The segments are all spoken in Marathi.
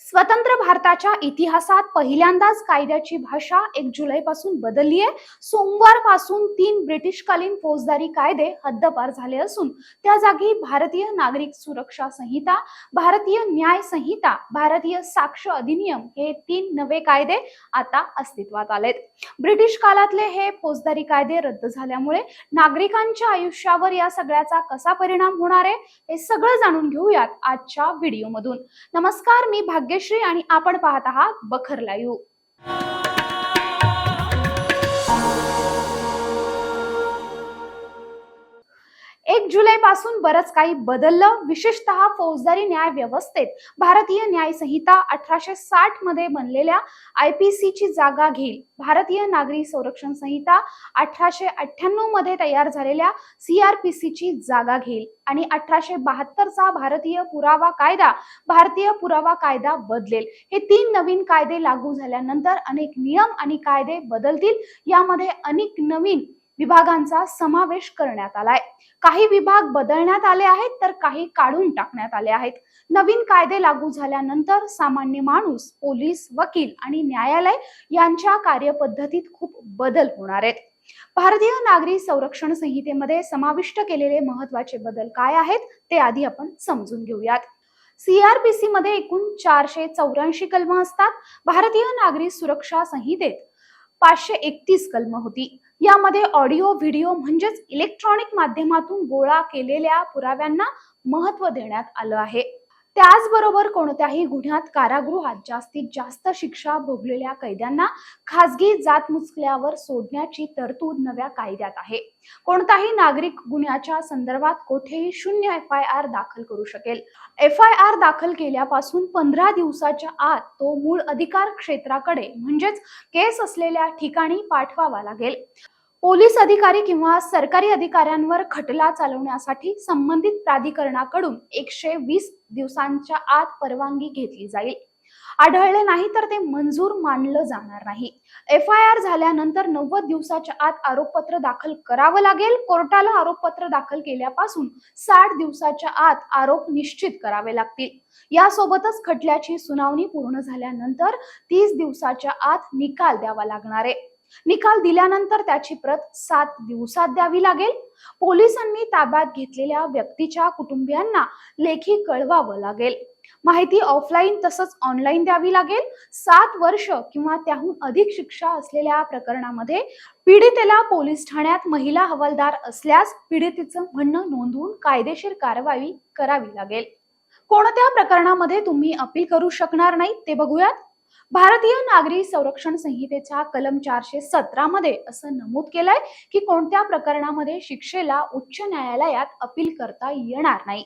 स्वतंत्र भारताच्या इतिहासात पहिल्यांदाच कायद्याची भाषा एक जुलै पासून बदलली आहे. सोमवारपासून तीन ब्रिटिशकालीन फौजदारी कायदे हद्दपार झाले असून त्या जागी भारतीय नागरिक सुरक्षा संहिता भारतीय न्याय संहिता भारतीय साक्ष अधिनियम हे तीन नवे कायदे आता अस्तित्वात आलेत. ब्रिटिश काळातले हे फौजदारी कायदे रद्द झाल्यामुळे नागरिकांच्या आयुष्यावर या सगळ्याचा कसा परिणाम होणार आहे हे सगळं जाणून घेऊयात आजच्या व्हिडिओमधून. नमस्कार मी भाग्यश्री आणि आपण पाहत आहात बखर लाईव्ह. एक जुलै पासून बरंच काही बदललं. विशेषतः फौजदारी न्याय व्यवस्थेत भारतीय न्याय संहिता अठराशे साठमध्ये बनलेल्या आय पी सी ची जागा घेईल. भारतीय नागरी संरक्षण संहिता अठराशे अठ्ठ्याण्णवमध्ये तयार झालेल्या सीआरपीसी ची जागा घेईल. आणि अठराशे बहात्तरचा भारतीय पुरावा कायदा भारतीय पुरावा कायदा बदलेल. हे तीन नवीन कायदे लागू झाल्यानंतर अनेक नियम आणि कायदे बदलतील. यामध्ये अनेक नवीन विभागांचा समावेश करण्यात आलाय. काही विभाग बदलण्यात आले आहेत तर काही काढून टाकण्यात आले आहेत. नवीन कायदे लागू झाल्यानंतर सामान्य माणूस पोलीस वकील आणि न्यायालय यांच्या कार्यपद्धतीत खूप बदल होणार आहेत. भारतीय नागरी संरक्षण संहितेमध्ये समाविष्ट केलेले महत्त्वाचे बदल काय आहेत ते आधी आपण समजून घेऊयात. सीआरपीसी मध्ये एकूण चारशे चौऱ्याऐंशी कलम असतात. भारतीय नागरी सुरक्षा संहितेत पाचशे एकतीस कलम होती. यामध्ये ऑडिओ व्हिडिओ म्हणजेच इलेक्ट्रॉनिक माध्यमातून गोळा केलेल्या पुराव्यांना महत्त्व देण्यात आलं आहे. त्याचबरोबर कोणत्याही गुन्ह्यात कारागृहात जास्तीत जास्त शिक्षा भोगलेल्या कैद्यांना खासगी जात मुचल्यावर सोडण्याची तरतूद नव्या कायद्यात आहे. कोणताही नागरिक गुन्ह्याच्या संदर्भात कोठेही शून्य एफ आय आर दाखल करू शकेल. एफ आय आर दाखल केल्यापासून पंधरा दिवसाच्या आत तो मूळ अधिकार क्षेत्राकडे म्हणजेच केस असलेल्या ठिकाणी पाठवावा लागेल. पोलीस अधिकारी किंवा सरकारी अधिकाऱ्यांवर खटला चालवण्यासाठी संबंधित प्राधिकरणाकडून एकशे वीस दिवसांच्या आत परवानगी घेतली जाईल. आढळले नाही तर ते मंजूर मानलं जाणार नाही. एफ आय आर झाल्यानंतर नव्वद दिवसाच्या आत आरोपपत्र दाखल करावं लागेल. कोर्टाला आरोपपत्र दाखल केल्यापासून साठ दिवसाच्या आत आरोप निश्चित करावे लागतील. यासोबतच खटल्याची सुनावणी पूर्ण झाल्यानंतर तीस दिवसाच्या आत निकाल द्यावा लागणार आहे. निकाल दिल्यानंतर त्याची प्रत सात दिवसात द्यावी लागेल. पोलिसांनी ताब्यात घेतलेल्या व्यक्तीच्या कुटुंबियांना लेखी कळवावं लागेल. माहिती ऑफलाईन तसंच ऑनलाईन द्यावी लागेल. सात वर्ष किंवा त्याहून अधिक शिक्षा असलेल्या प्रकरणामध्ये पीडितेला पोलीस ठाण्यात महिला हवालदार असल्यास पीडितेचं म्हणणं नोंदवून कायदेशीर कारवाई करावी लागेल. कोणत्या प्रकरणामध्ये तुम्ही अपील करू शकणार नाही ते बघूयात. भारतीय नागरी संरक्षण संहितेच्या कलम चारशे सतरा मध्ये असं नमूद केलंय की कोणत्या प्रकरणामध्ये शिक्षेला उच्च न्यायालयात अपील करता येणार नाही.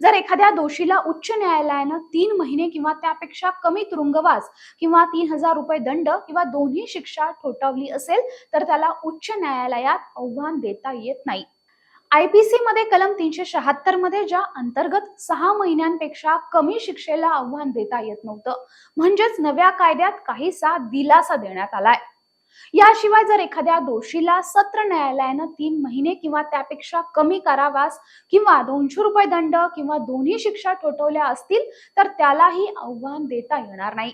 जर एखाद्या दोषीला उच्च न्यायालयानं तीन महिने किंवा त्यापेक्षा कमी तुरुंगवास किंवा तीन हजार रुपये दंड किंवा दोन्ही शिक्षा ठोठावली असेल तर त्याला उच्च न्यायालयात आव्हान देता येत नाही. आयपीसी मध्ये कलम तीनशे शहात्तरमध्ये ज्या अंतर्गत सहा महिन्यांपेक्षा कमी शिक्षेला आव्हान देता येत नव्हतं म्हणजेच नव्या कायद्यात काहीसा दिलासा देण्यात आलाय. याशिवाय जर एखाद्या दोषीला सत्र न्यायालयानं तीन महिने किंवा त्यापेक्षा कमी कारावास किंवा दोनशे रुपये दंड किंवा दोन्ही शिक्षा ठोठवल्या असतील तर त्यालाही आव्हान देता येणार नाही.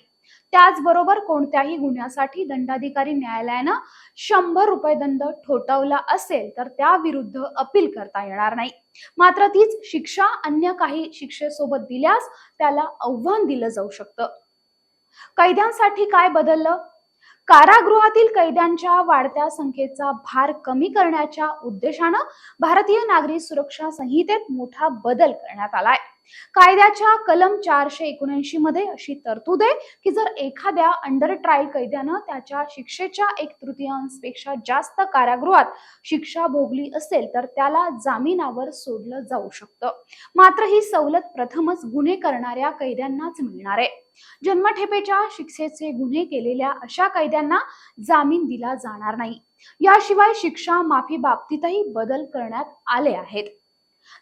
त्याचबरोबर कोणत्याही गुन्ह्यासाठी दंडाधिकारी न्यायालयानं शंभर रुपये दंड ठोठावला असेल तर त्या विरुद्ध अपील करता येणार नाही. मात्र तीच शिक्षा अन्य काही शिक्षेसोबत दिल्यास त्याला आव्हान दिलं जाऊ शकतं. कैद्यांसाठी काय बदललं? कारागृहातील कैद्यांच्या वाढत्या संख्येचा भार कमी करण्याच्या उद्देशानं भारतीय नागरी सुरक्षा संहितेत मोठा बदल करण्यात आलाय. कायद्याच्या कलम चारशे एकोणऐंशी मध्ये अशी तरतूद आहे की जर एखाद्या अंडर ट्रायल कैद्यानं त्याच्या शिक्षेच्या एक तृतीयांशपेक्षा जास्त कारागृहात शिक्षा भोगली असेल तर त्याला जामिनावर सोडलं जाऊ शकतं. मात्र ही सवलत प्रथमच गुन्हे करणाऱ्या कैद्यांनाच मिळणार आहे. जन्मठेपेच्या शिक्षेचे गुन्हे केलेल्या अशा कैद्यांना जामीन दिला जाणार नाही. याशिवाय शिक्षा माफी बाबतीतही बदल करण्यात आले आहेत.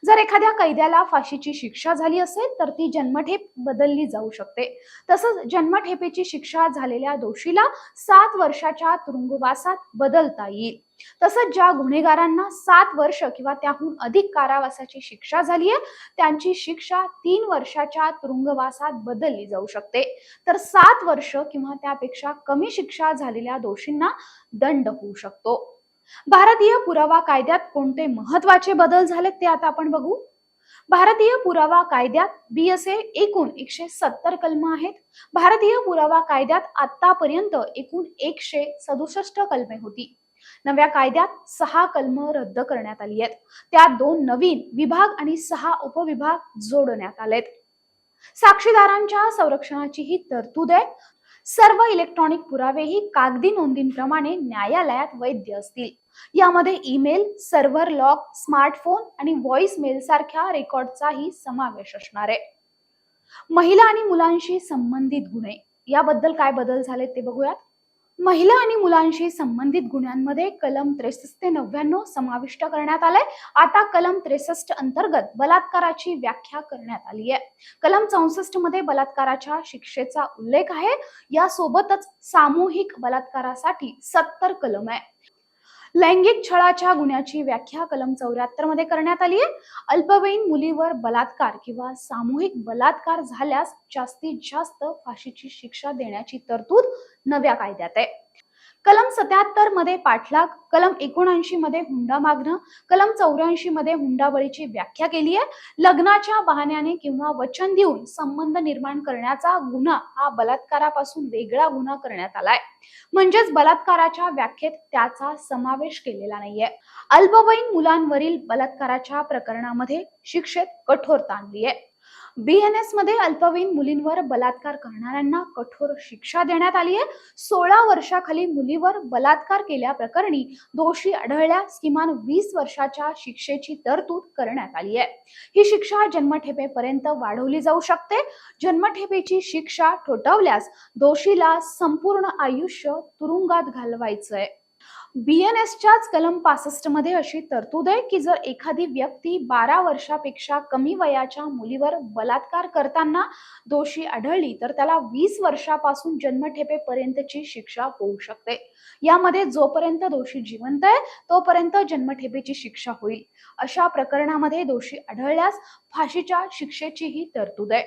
जर एखाद्या कैद्याला फाशीची शिक्षा झाली असेल तर ती जन्मठेप बदलली जाऊ शकते. तसंच जन्मठेपेची शिक्षा झालेल्या दोषीला सात वर्षाच्या तुरुंगवासात बदलता येईल. तसंच ज्या गुन्हेगारांना सात वर्ष किंवा त्याहून अधिक कारावासाची शिक्षा झाली आहे त्यांची शिक्षा तीन वर्षाच्या तुरुंगवासात बदलली जाऊ शकते. तर सात वर्ष किंवा त्यापेक्षा कमी शिक्षा झालेल्या दोषींना दंड होऊ शकतो. भारतीय पुरावा कायद्यात कोणते महत्त्वाचे बदल झालेत ते आता आपण बघू. भारतीय पुरावा कायद्यात बी असे एकूण एकशे सत्तर कलम आहेत. भारतीय पुरावा कायद्यात आतापर्यंत एकूण एकशे सदुसष्ट कलमे होती. नव्या कायद्यात सहा कलम रद्द करण्यात आली आहेत. त्यात दोन नवीन विभाग आणि सहा उपविभाग जोडण्यात आलेत. साक्षीदारांच्या संरक्षणाची ही तरतूद आहे. सर्व इलेक्ट्रॉनिक पुरावेही कागदी नोंदींप्रमाणे न्यायालयात वैध असतील. यामध्ये ईमेल सर्व्हर लॉक स्मार्टफोन आणि व्हॉइस मेल सारख्या रेकॉर्डचाही समावेश असणार आहे. महिला आणि मुलांशी संबंधित गुन्हे याबद्दल काय बदल झाले ते बघूयात. महिला आणि मुलांशी संबंधित गुन्ह्यांमध्ये कलम त्रेसष्ट ते नव्याण्णव समाविष्ट करण्यात आलंय. आता कलम त्रेसष्ट अंतर्गत बलात्काराची व्याख्या करण्यात आली आहे कलम चौसष्टमध्ये बलात्काराच्या शिक्षेचा उल्लेख आहे. यासोबतच सामूहिक बलात्कारासाठी सत्तर कलम आहे. लैंगिक छळाच्या गुन्ह्याची व्याख्या कलम चौऱ्याहत्तरमध्ये करण्यात आली आहे. अल्पवयीन मुलीवर बलात्कार किंवा सामूहिक बलात्कार झाल्यास जास्तीत जास्त फाशीची शिक्षा देण्याची तरतूद नव्या कायद्यात आहे. कलम सत्याहत्तरमध्ये पाठलाग कलम एकोणऐंशी मध्ये हुंडा मागणं कलम चौऱ्याऐंशी मध्ये हुंडाबळीची व्याख्या केली आहे. लग्नाच्या बहाण्याने किंवा वचन देऊन संबंध निर्माण करण्याचा गुन्हा हा बलात्कारापासून वेगळा गुन्हा करण्यात आलाय. म्हणजेच बलात्काराच्या व्याख्येत त्याचा समावेश केलेला नाहीये. अल्पवयीन मुलांवरील बलात्काराच्या प्रकरणामध्ये शिक्षेत कठोरता आणली आहे बीएनएसमध्ये अल्पवयीन मुलींवर बलात्कार करणाऱ्यांना कठोर शिक्षा देण्यात आली आहे. सोळा वर्षाखाली मुलीवर बलात्कार केल्या प्रकरणी दोषी आढळल्यास किमान वीस वर्षाच्या शिक्षेची तरतूद करण्यात आली आहे. ही शिक्षा जन्मठेपेपर्यंत वाढवली जाऊ शकते. जन्मठेपेची शिक्षा ठोठावल्यास दोषीला संपूर्ण आयुष्य तुरुंगात घालवायचंय बीएनएसच्याच कलम पासष्टमध्ये अशी तरतूद आहे की जर एखादी व्यक्ती बारा वर्षापेक्षा कमी वयाच्या मुलीवर बलात्कार करताना दोषी आढळली तर त्याला वीस वर्षापासून जन्मठेपेपर्यंतची शिक्षा होऊ शकते. यामध्ये जोपर्यंत दोषी जिवंत आहे तोपर्यंत जन्मठेपेची शिक्षा होईल. अशा प्रकरणामध्ये दोषी आढळल्यास फाशीच्या शिक्षेचीही तरतूद आहे.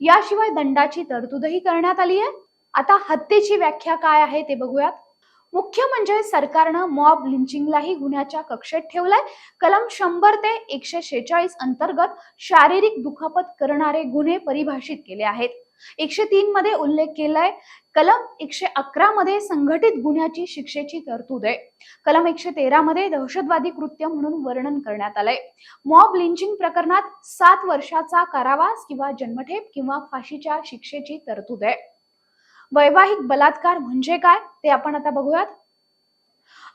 याशिवाय दंडाची तरतूदही करण्यात आली आहे. आता हत्येची व्याख्या काय आहे ते बघूयात. मुख्य म्हणजे सरकारनं मॉब लिंचिंगलाही गुन्ह्याच्या कक्षेत ठेवलाय. कलम शंभर ते एकशे शेचाळीस अंतर्गत शारीरिक दुखापत करणारे गुन्हे परिभाषित केले आहेत. एकशे तीन मध्ये उल्लेख केलाय कलम एकशे अकरा मध्ये संघटित गुन्ह्याची शिक्षेची तरतूद आहे. कलम एकशे तेरा मध्ये दहशतवादी कृत्य म्हणून वर्णन करण्यात आलंय. मॉब लिंचिंग प्रकरणात सात वर्षाचा कारावास किंवा जन्मठेप किंवा फाशीच्या शिक्षेची तरतूद आहे. वैवाहिक बलात्कार म्हणजे काय ते आपण आता बघूयात.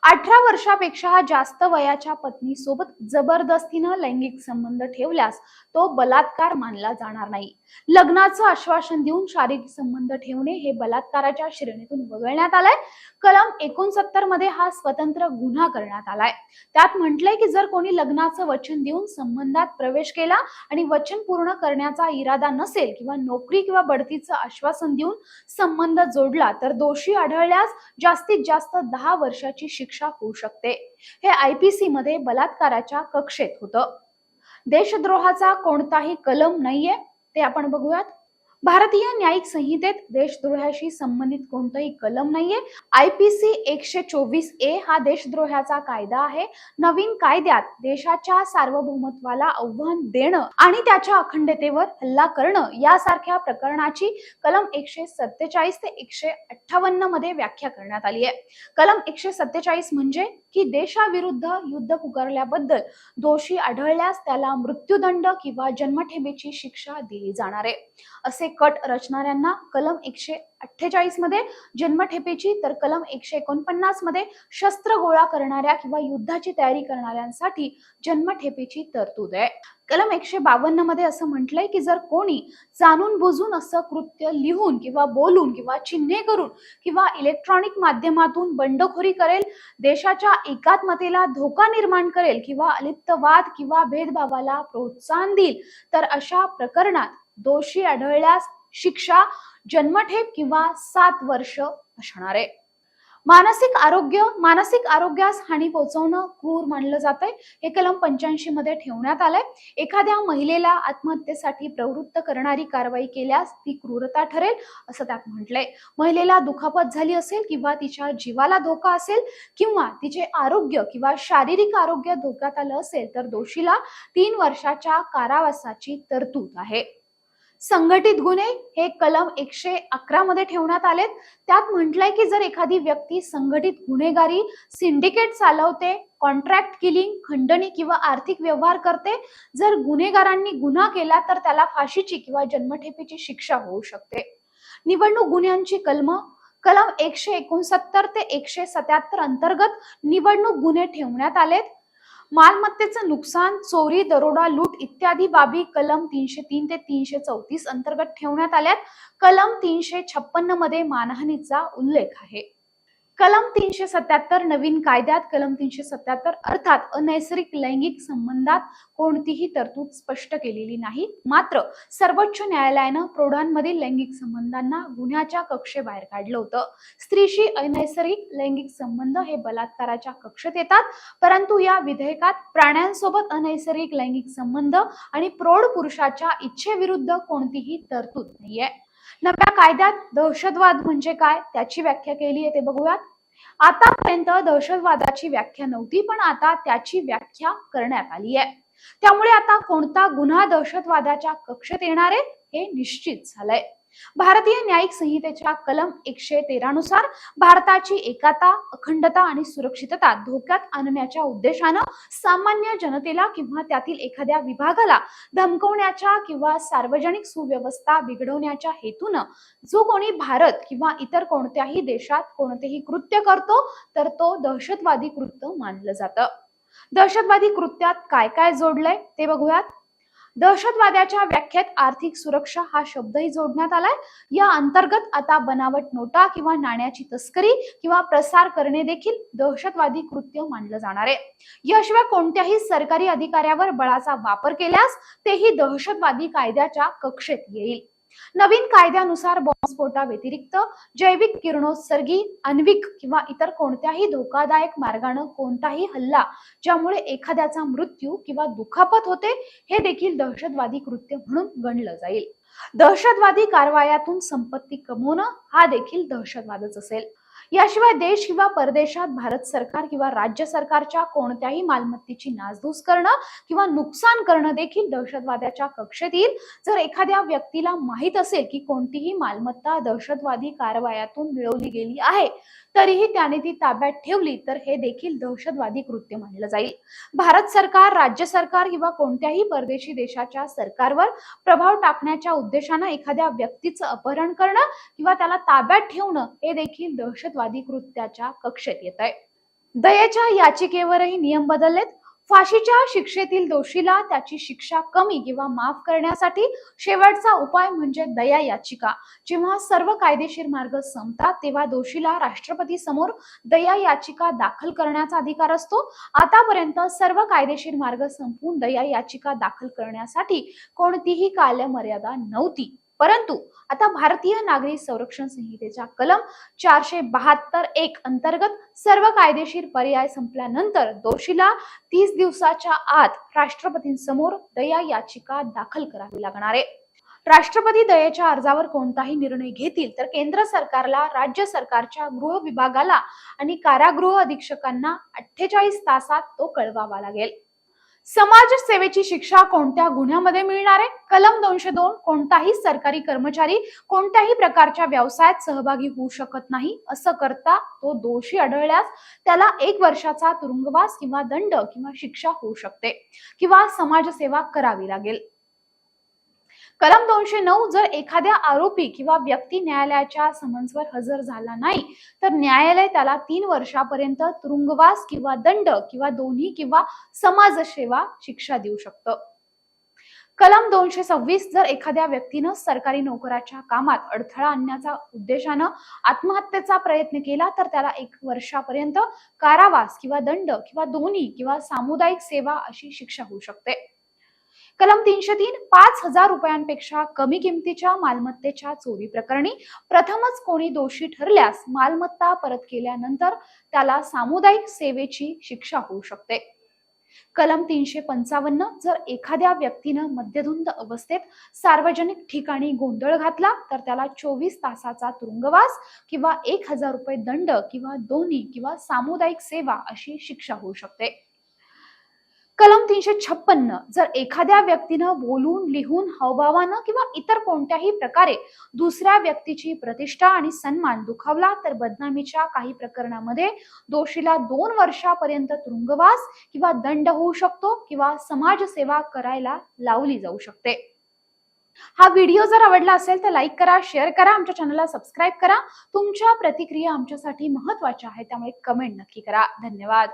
अठरा वर्षापेक्षा जास्त वयाच्या पत्नी सोबत जबरदस्तीनं लैंगिक संबंध ठेवल्यास तो बलात्कार मानला जाणार नाही. लग्नाचं आश्वासन देऊन शारीरिक संबंध ठेवणे हे बलात्काराच्या श्रेणीतून वगळण्यात आलंय. कलम एकोणसत्तरमध्ये हा स्वतंत्र गुन्हा करण्यात आलाय. त्यात म्हटलंय की जर कोणी लग्नाचं वचन देऊन संबंधात प्रवेश केला आणि वचन पूर्ण करण्याचा इरादा नसेल किंवा नोकरी किंवा बढतीचं आश्वासन देऊन संबंध जोडला तर दोषी आढळल्यास जास्तीत जास्त दहा वर्षाची शिक्षा होऊ शकते. हे आयपीसी मध्ये बलात्काराच्या कक्षेत होतं. देशद्रोहाचा कोणताही कलम नाहीये ते आपण बघूयात. भारतीय न्यायिक संहितेत देशद्रोहाशी संबंधित कोणतंही कलम नाहीये. आयपीसी एकशे चोवीस ए हा देशद्रोहाचा कायदा आहे. नवीन कायद्यात देशाच्या सार्वभौमत्वाला आव्हान देणं आणि त्याच्या अखंडतेवर हल्ला करणं यासारख्या प्रकरणाची कलम एकशे सत्तेचाळीस ते एकशे अठ्ठावन्नमध्ये व्याख्या करण्यात आली आहे कलम एकशे सत्तेचाळीस म्हणजे की देशाविरुद्ध युद्ध पुकारल्याबद्दल दोषी आढळल्यास त्याला मृत्यूदंड किंवा जन्मठेपेची शिक्षा दिली जाणार आहे. असे कट रचणाऱ्यांना कलम एकशे अठ्ठेचाळीसमध्ये जन्मठेपेची तर कलम एकशे एकोणपन्नासमध्ये शस्त्र गोळा करणाऱ्या किंवा युद्धाची तयारी करणाऱ्यांसाठी जन्मठेपेची तरतूद आहे. कलम एकशे बावन्नमध्ये असं म्हटलंय की जर कोणी जाणून बुजून असं कृत्य लिहून किंवा बोलून किंवा चिन्हे करून किंवा इलेक्ट्रॉनिक माध्यमातून बंडखोरी करेल देशाच्या एकात्मतेला धोका निर्माण करेल किंवा अलिप्तवाद किंवा भेदभावाला प्रोत्साहन देईल तर अशा प्रकरणात दोषी आढळल्यास शिक्षा जन्मठेप किंवा सात वर्ष असणार आहे. मानसिक आरोग्य मानसिक आरोग्यास हानी पोहोचवणं क्रूर मानलं जातंय. हे कलम पंच्याऐंशी मध्ये ठेवण्यात आलंय. एखाद्या महिलेला आत्महत्येसाठी प्रवृत्त करणारी कारवाई केल्यास ती क्रूरता ठरेल असं त्यात म्हटलंय. महिलेला दुखापत झाली असेल किंवा तिच्या जीवाला धोका असेल किंवा तिचे आरोग्य किंवा शारीरिक आरोग्य धोक्यात आलं असेल तर दोषीला तीन वर्षाच्या कारावासाची तरतूद आहे. संघटित गुन्हे हे कलम एकशे अकरा मध्ये ठेवण्यात आलेत. त्यात म्हटलंय की जर एखादी व्यक्ती संघटित गुन्हेगारी सिंडिकेट चालवते कॉन्ट्रॅक्ट किलिंग खंडणी किंवा आर्थिक व्यवहार करते जर गुन्हेगारांनी गुन्हा केला तर त्याला फाशीची किंवा जन्मठेपीची शिक्षा होऊ शकते. निवडणूक गुन्ह्यांची कलम कलम एकशे एकोणसत्तर ते एकशे सत्याहत्तर अंतर्गत निवडणूक गुन्हे ठेवण्यात आलेत. मालमत्तेचं नुकसान चोरी दरोडा लूट इत्यादी बाबी कलम तीनशे तीन ते तीनशे चौतीस अंतर्गत ठेवण्यात आल्यात. कलम तीनशे छप्पन्नमध्ये मानहानीचा उल्लेख आहे. कलम तीनशे सत्याहत्तर नवीन कायद्यात कलम तीनशे सत्याहत्तर अर्थात अनैसर्गिक लैंगिक संबंधात कोणतीही तरतूद स्पष्ट केलेली नाही. मात्र सर्वोच्च न्यायालयानं प्रौढांमधील लैंगिक संबंधांना गुन्ह्याच्या कक्षेबाहेर काढलं होतं. स्त्रीशी अनैसर्गिक लैंगिक संबंध हे बलात्काराच्या कक्षेत येतात परंतु या विधेयकात प्राण्यांसोबत अनैसर्गिक लैंगिक संबंध आणि प्रौढ पुरुषाच्या इच्छेविरुद्ध कोणतीही तरतूद नाहीये. नव्या कायद्यात दहशतवाद म्हणजे काय? त्याची व्याख्या केली आहे ते बघूयात. आतापर्यंत दहशतवादाची व्याख्या नव्हती पण आता त्याची व्याख्या करण्यात आली आहे. त्यामुळे आता कोणता गुन्हा दहशतवादाच्या कक्षेत येणार आहे हे निश्चित झालंय. भारतीय न्यायिक संहितेच्या कलम एकशे तेरा नुसार भारताची एकाता अखंडता आणि सुरक्षितता धोक्यात आणण्याच्या उद्देशानं सामान्य जनतेला किंवा त्यातील एखाद्या विभागाला धमकवण्याच्या किंवा सार्वजनिक सुव्यवस्था बिघडवण्याच्या हेतूनं जो कोणी भारत किंवा इतर कोणत्याही देशात कोणतेही कृत्य करतो तर तो दहशतवादी कृत्य मानलं जातं. दहशतवादी कृत्यात काय काय जोडलंय ते बघूयात. दहशतवाद्याच्या व्याख्येत आर्थिक सुरक्षा हा शब्दही जोडण्यात आलाय. या अंतर्गत आता बनावट नोटा किंवा नाण्याची तस्करी किंवा प्रसार करणे देखील दहशतवादी कृत्य मानलं जाणार आहे. याशिवाय कोणत्याही सरकारी अधिकाऱ्यावर बळाचा वापर केल्यास तेही दहशतवादी कायद्याच्या कक्षेत येईल. नवीन कायद्यानुसार बॉम्बस्फोटा व्यतिरिक्त जैविक किरणोत्सर्गी आण्विक किंवा इतर कोणत्याही धोकादायक मार्गानं कोणताही हल्ला ज्यामुळे एखाद्याचा मृत्यू किंवा दुखापत होते हे देखील दहशतवादी कृत्य म्हणून गणलं जाईल. दहशतवादी कारवायातून संपत्ती कमवणं हा देखील दहशतवादच असेल. याशिवाय देश किंवा परदेशात भारत सरकार किंवा राज्य सरकारच्या कोणत्याही मालमत्तेची नासधूस करणं किंवा नुकसान करणं देखील दहशतवाद्याच्या कक्षेत येईल जर एखाद्या व्यक्तीला माहीत असेल की कोणतीही मालमत्ता दहशतवादी कारवायातून मिळवली गेली आहे तरीही त्याने ती ताब्यात ठेवली तर हे देखील दहशतवादी कृत्य मानलं जाईल. भारत सरकार राज्य सरकार किंवा कोणत्याही परदेशी देशाच्या सरकारवर प्रभाव टाकण्याच्या उद्देशानं एखाद्या व्यक्तीचं अपहरण करणं किंवा त्याला ताब्यात ठेवणं हे देखील दहशतवादी कृत्याच्या कक्षेत येत आहे दयेच्या याचिकेवरही नियम बदललेत. फाशीच्या शिक्षेतील दोषीला त्याची शिक्षा कमी किंवा माफ करण्यासाठी शेवटचा उपाय म्हणजे दया याचिका. जेव्हा सर्व कायदेशीर मार्ग संपतात तेव्हा दोषीला राष्ट्रपती समोर दया याचिका दाखल करण्याचा अधिकार असतो. आतापर्यंत सर्व कायदेशीर मार्ग संपवून दया याचिका दाखल करण्यासाठी कोणतीही कालमर्यादा नव्हती. परंतु आता भारतीय नागरी संरक्षण संहितेच्या कलम चारशे बहात्तर एक अंतर्गत सर्व कायदेशीर पर्याय संपल्यानंतर दोषीला तीस दिवसाच्या आत राष्ट्रपतींसमोर दया याचिका दाखल करावी लागणार आहे. राष्ट्रपती दयेच्या अर्जावर कोणताही निर्णय घेतील तर केंद्र सरकारला राज्य सरकारच्या गृह विभागाला आणि कारागृह अधीक्षकांना अठ्ठेचाळीस तासात तो कळवावा लागेल. समाजसेवेची शिक्षा कोणत्या गुन्ह्यामध्ये मिळणार आहे? कलम दोनशे दोन कोणताही सरकारी कर्मचारी कोणत्याही प्रकारच्या व्यवसायात सहभागी होऊ शकत नाही असं करता तो दोषी आढळल्यास त्याला एक वर्षाचा तुरुंगवास किंवा दंड किंवा शिक्षा होऊ शकते किंवा समाजसेवा करावी लागेल. कलम दोनशे नऊ जर एखाद्या आरोपी किंवा व्यक्ती न्यायालयाच्या समन्सवर हजर झाला नाही तर न्यायालय त्याला तीन वर्षापर्यंत तुरुंगवास किंवा दंड किंवा दोन्ही किंवा समाजसेवा शिक्षा देऊ शकतं. कलम दोनशे सव्वीस जर एखाद्या व्यक्तीनं सरकारी नोकराच्या कामात अडथळा आणण्याचा उद्देशानं आत्महत्येचा प्रयत्न केला तर त्याला एक वर्षापर्यंत कारावास किंवा दंड किंवा दोन्ही किंवा सामुदायिक सेवा अशी शिक्षा होऊ शकते. कलम तीनशे तीन पाच हजार रुपयांपेक्षा कमी किमतीच्या मालमत्तेच्या चोरी प्रकरणी प्रथमच कोणी दोषी ठरल्यास मालमत्ता परत केल्यानंतर त्याला सामुदायिक सेवेची शिक्षा होऊ शकते. कलम तीनशे पंचावन्न जर एखाद्या व्यक्तीनं मध्यधुंद अवस्थेत सार्वजनिक ठिकाणी गोंधळ घातला तर त्याला चोवीस तासाचा तुरुंगवास किंवा एक हजार रुपये दंड किंवा दोन्ही किंवा सामुदायिक सेवा अशी शिक्षा होऊ शकते. कलम तीनशे छप्पन्न. जर एखाद्या व्यक्तीनं बोलून लिहून हावभावानं किंवा इतर कोणत्याही प्रकारे दुसऱ्या व्यक्तीची प्रतिष्ठा आणि सन्मान दुखावला तर बदनामीच्या काही प्रकरणामध्ये दोषीला दोन वर्षापर्यंत तुरुंगवास किंवा दंड होऊ शकतो किंवा समाजसेवा करायला लावली जाऊ शकते. हा व्हिडिओ जर आवडला असेल तर लाईक करा शेअर करा आमच्या चॅनलला सबस्क्राईब करा. तुमच्या प्रतिक्रिया आमच्यासाठी महत्त्वाच्या आहेत त्यामुळे कमेंट नक्की करा. धन्यवाद.